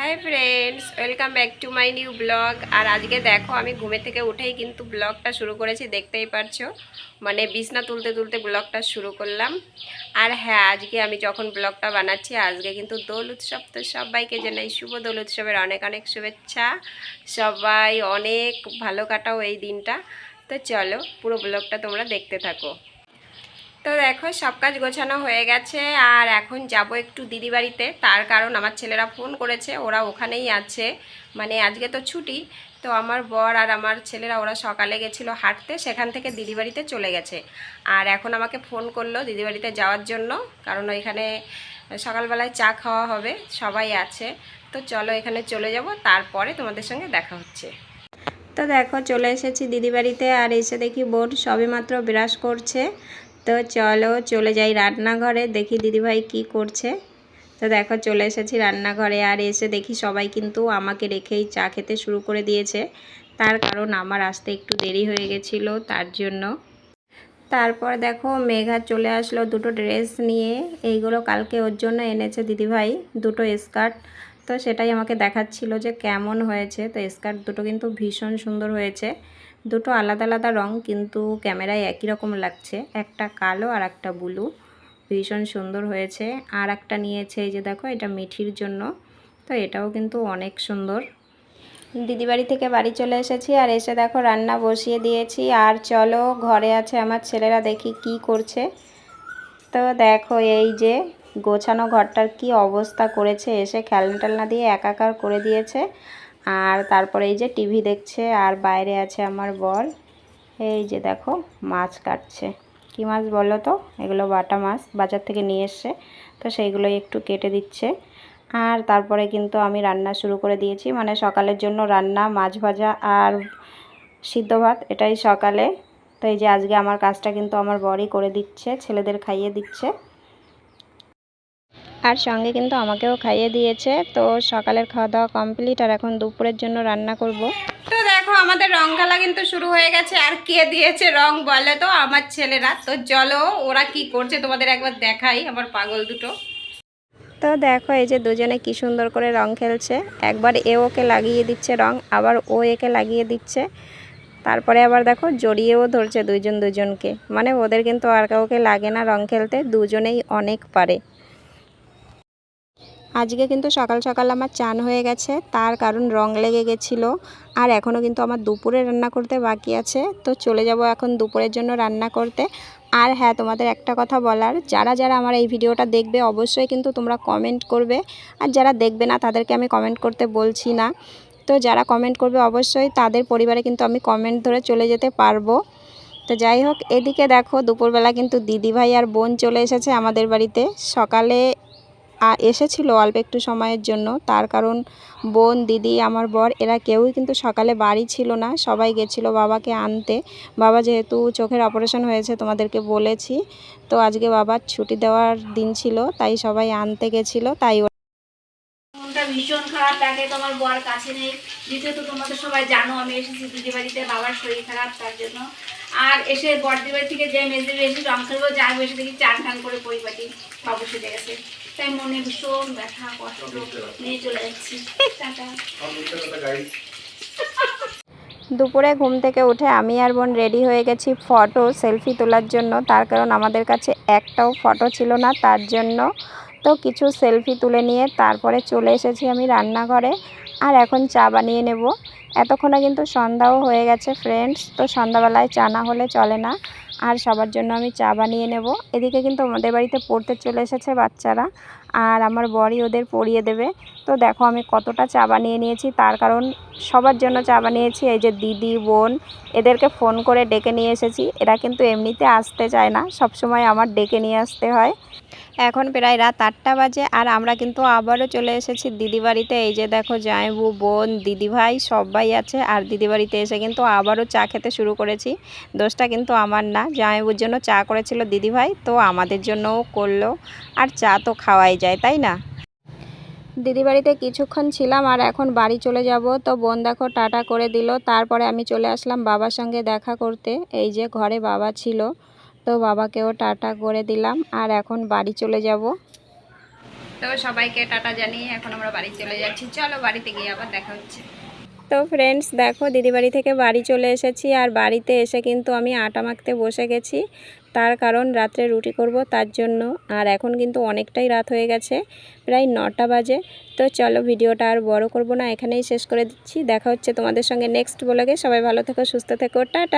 Hi friends welcome back to my new blog আর আজকে দেখো, আমি ঘুমে থেকে উঠেই কিন্তু ব্লগটা শুরু করেছি, দেখতেই পারছ। মানে বিছনা তুলতে তুলতে ব্লগটা শুরু করলাম। আর হ্যাঁ আজকে আমি যখন ব্লগটা বানাচ্ছি, আজকে কিন্তু দোল উৎসব। তো সবাইকে জানাই শুভ দোল উৎসবের অনেক অনেক শুভেচ্ছা। সবাই অনেক ভালো কাটাও এই দিনটা। তো চলো, পুরো ব্লগটা তোমরা দেখতে থাকো। তো দেখো, সব কাজ গোছানো হয়ে গেছে, আর এখন যাব একটু দিদি বাড়িতে। তার কারণ আমার ছেলেরা ফোন করেছে, ওরা ওখানেই আছে। মানে আজকে তো ছুটি, তো আমার বর আর আমার ছেলেরা, ওরা সকালে গেছিল হাঁটতে, সেখান থেকে দিদি বাড়িতে চলে গেছে। আর এখন আমাকে ফোন করল দিদি বাড়িতে যাওয়ার জন্য, কারণ ওইখানে সকালবেলায় চা খাওয়া হবে, সবাই আছে। তো চলো এখানে চলে যাব, তারপরে তোমাদের সঙ্গে দেখা হচ্ছে। তো দেখো, চলে এসেছি দিদি বাড়িতে, আর এসে দেখি বোন সবেমাত্র বিরাজ করছে। তো চলো চলে যাই রান্নাঘরে, দেখি দিদিভাই কি করছে। তো দেখো চলে এসেছি রান্নাঘরে, আর এসে দেখি সবাই কিন্তু আমাকে রেখেই চা খেতে শুরু করে দিয়েছে। তার কারণ আমার আসতে একটু দেরি হয়ে গেছিল, তার জন্য। তারপর দেখো মেঘা চলে আসলো দুটো ড্রেস নিয়ে, এইগুলো কালকে ওর জন্য এনেছে দিদিভাই, দুটো স্কার্ট। তো সেটাই আমাকে দেখাচ্ছিল যে কেমন হয়েছে। তো স্কার্ট দুটো কিন্তু ভীষণ সুন্দর হয়েছে। দুটো আলাদা আলাদা রং, কিন্তু ক্যামেরায় একই রকম লাগছে। একটা কালো আর একটা ব্লু। ভীষণ সুন্দর হয়েছে। আর একটা নিয়েছে, এই যে দেখো, এটা মিঠির জন্য। তো এটাও কিন্তু অনেক সুন্দর। দিদি বাড়ি থেকে বাড়ি চলে এসেছি আর এসে দেখো, রান্না বসিয়ে দিয়েছি। আর চলো, ঘরে আছে আমার ছেলেরা, দেখি কি করছে। তো দেখো, এই যে গোছানো ঘরটার কি অবস্থা করেছে। এসে খেলনা টেলনা দিয়ে একাকার করে দিয়েছে। আর তারপরে এই যে টিভি দেখছে আর বাইরে আছে আমার বর। এই যে দেখো, মাছ কাটছে। কি মাছ বলো তো? এগুলো বাটা মাছ, বাজার থেকে নিয়ে এসছে। তো সেইগুলোই একটু কেটে দিচ্ছে। আর তারপরে কিন্তু আমি রান্না শুরু করে দিয়েছি। মানে সকালের জন্য রান্না, মাছ ভাজা আর সিদ্ধ ভাত, এটাই সকালে। তো এই যে আজকে আমার কাজটা কিন্তু আমার বরই করে দিচ্ছে, ছেলেদের খাইয়ে দিচ্ছে। আর সঙ্গে কিন্তু আমাকেও খাইয়ে দিয়েছে। তো সকালের খাওয়া দাওয়া কমপ্লিট আর এখন দুপুরের জন্য রান্না করব। তো দেখো আমাদের রং খেলা কিন্তু শুরু হয়ে গেছে। আর কে দিয়েছে রং বলে তো আমার ছেলেরা। তো চলো ওরা কি করছে তোমাদের একবার দেখাই আমার পাগল দুটো। তো দেখো এই যে দুজনে কি সুন্দর করে রং খেলছে। একবার এ ওকে লাগিয়ে দিচ্ছে রং আবার ও একে লাগিয়ে দিচ্ছে। তারপরে আবার দেখো জড়িয়েও ধরছে দুইজন দুজনকে। মানে ওদের কিন্তু আর কাউকে লাগে না রং খেলতে দুজনেই অনেক পারে। আজকে কিন্তু সকাল সকাল আমার চান হয়ে গেছে, তার কারণ রং লেগে গেছিল। আর এখনও কিন্তু আমার দুপুরে রান্না করতে বাকি আছে, তো চলে যাব এখন দুপুরের জন্য রান্না করতে। আর হ্যাঁ তোমাদের একটা কথা বলার, যারা যারা আমার এই ভিডিওটা দেখবে, অবশ্যই কিন্তু তোমরা কমেন্ট করবে। আর যারা দেখবে না, তাদেরকে আমি কমেন্ট করতে বলছি না। তো যারা কমেন্ট করবে, অবশ্যই তাদের পরিবারে কিন্তু আমি কমেন্ট ধরে চলে যেতে পারব। তো যাই হোক, এদিকে দেখো, দুপুরবেলা কিন্তু দিদিভাই আর বোন চলে এসেছে আমাদের বাড়িতে। সকালে এসেছিল অল্প একটু সময়ের জন্য। তার কারণ বোন, দিদি, আমার বর, এরা কেউই কিন্তু সকালে বাড়ি ছিল না। সবাই গেছিল বাবাকে আনতে। বাবা যেহেতু চোখের অপারেশন হয়েছে, তোমাদেরকে বলেছি। তো আজকে বাবার ছুটি দেওয়ার দিন ছিল, তাই সবাই আনতে গেছিল, তাই ভীষণ খারাপ তোমার বর কাছে নেই। দ্বিতীয়ত, তোমরা তো সবাই জানো, আমি এসেছি দিদি বাড়িতে, বাবার শরীর খারাপ, তার জন্য আর এসে বড়দি বাড়ি থেকে যে মেজদি এসে রং খেলব যা এসে দেখি চান টান করে পরিপাটি বাবু সেজে গেছে। তাই মনে ভীষণ ব্যথা কষ্ট নিয়ে চলে যাচ্ছি। টাটা। দুপুরে ঘুম থেকে উঠে আমি আর বোন রেডি হয়ে গেছি ফটো সেলফি তোলার জন্য। তার কারণ আমাদের কাছে একটাও ফটো ছিল না তার জন্য তো কিছু সেলফি তুলে নিয়ে তারপরে চলে এসেছি আমি রান্নাঘরে। আর এখন চা বানিয়ে নেব। এতক্ষণে কিন্তু সন্ধ্যাও হয়ে গেছে ফ্রেন্ডস তো সন্ধ্যাবেলায় চা না হলে চলে না। আর সবার জন্য আমি চা বানিয়ে নেব। এদিকে কিন্তু আমাদের বাড়িতে পড়তে চলে এসেছে বাচ্চারা। আর আমার বরই ওদের পড়িয়ে দেবে। তো দেখো আমি কতটা চা বানিয়ে নিয়েছি, তার কারণ সবার জন্য চা বানিয়েছি। এই যে দিদি, বোন, এদেরকে ফোন করে ডেকে নিয়ে এসেছি। এরা কিন্তু এমনিতে আসতে চায় না, সব সময় আমার ডেকে নিয়ে আসতে হয়। এখন প্রায় রাত আটটা বাজে আর আমরা কিন্তু আবারও চলে এসেছি দিদি বাড়িতে। এই যে দেখো জায়বু বোন দিদিভাই সবাই আছে আর দিদি বাড়িতে এসে কিন্তু আবারও চা খেতে শুরু করেছি। দোষটা কিন্তু আমার না, জামাইবুর জন্য চা করেছিল দিদিভাই তো আমাদের জন্যও করল। আর চা তো খাওয়াই যায় তাই না? দিদি বাড়িতে কিছুক্ষণ ছিলাম আর এখন বাড়ি চলে যাব। তো বোন দেখো টাটা করে দিল। তারপরে আমি চলে আসলাম বাবার সঙ্গে দেখা করতে। এই যে ঘরে বাবা ছিল তো বাবাকেও টাটা করে দিলাম আর এখন বাড়ি চলে যাব। তো সবাইকে টাটা জানিয়ে এখন আমরা বাড়ি চলে যাচ্ছি। চলো বাড়িতে গিয়ে আবার দেখা হচ্ছে। তো ফ্রেন্ডস দেখো দিদি বাড়ি থেকে বাড়ি চলে এসেছি আর বাড়িতে এসে কিন্তু আমি আটা মাখতে বসে গেছি। তার কারণ রাত্রে রুটি করব তার জন্য। আর এখন কিন্তু অনেকটাই রাত হয়ে গেছে, প্রায় নটা বাজে। তো চলো ভিডিওটা আর বড় করব না, এখানেই শেষ করে দিচ্ছি। দেখা হচ্ছে তোমাদের সঙ্গে নেক্সট ব্লগে সবাই ভালো থেকো, সুস্থ থেকো। টাটা!